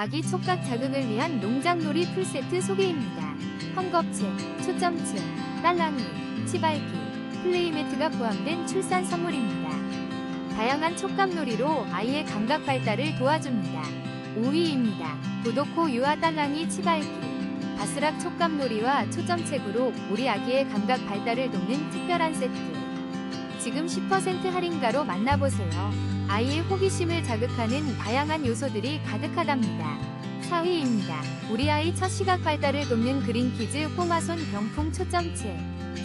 아기 촉각 자극을 위한 농장놀이 풀세트 소개입니다. 헝겊채, 초점채, 딸랑이, 치발기, 플레이매트가 포함된 출산 선물입니다. 다양한 촉감놀이로 아이의 감각 발달을 도와줍니다. 5위입니다. 도도코 유아 딸랑이 치발기 바스락 촉감놀이와 초점책으로 우리 아기의 감각 발달을 돕는 특별한 세트. 지금 10% 할인가로 만나보세요. 아이의 호기심을 자극하는 다양한 요소들이 가득하답니다. 4위입니다. 우리 아이 첫 시각 발달을 돕는 그린키즈 포마손 병풍 초점체.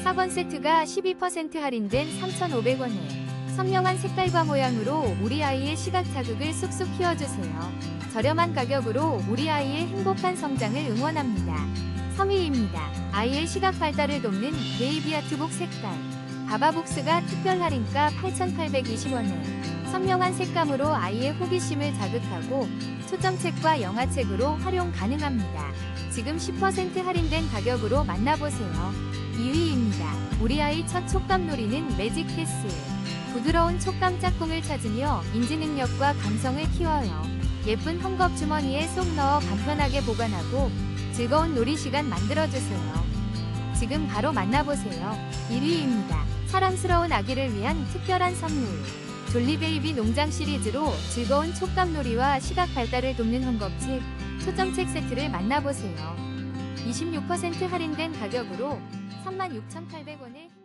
4권 세트가 12% 할인된 3,500원에 선명한 색깔과 모양으로 우리 아이의 시각 자극을 쑥쑥 키워주세요. 저렴한 가격으로 우리 아이의 행복한 성장을 응원합니다. 3위입니다. 아이의 시각 발달을 돕는 베이비 아트북 색깔. 바바북스가 특별 할인가 8,820원에 선명한 색감으로 아이의 호기심을 자극하고 초점책과 영화책으로 활용 가능합니다. 지금 10% 할인된 가격으로 만나보세요. 2위입니다. 우리 아이 첫 촉감 놀이는 매직 캐슬. 부드러운 촉감 짝꿍을 찾으며 인지 능력과 감성을 키워요. 예쁜 헝겊 주머니에 쏙 넣어 간편하게 보관하고 즐거운 놀이 시간 만들어주세요. 지금 바로 만나보세요. 1위입니다. 사랑스러운 아기를 위한 특별한 선물. 졸리베이비 농장 시리즈로 즐거운 촉감놀이와 시각 발달을 돕는 헝겊책, 초점책 세트를 만나보세요. 26% 할인된 가격으로 36,800원에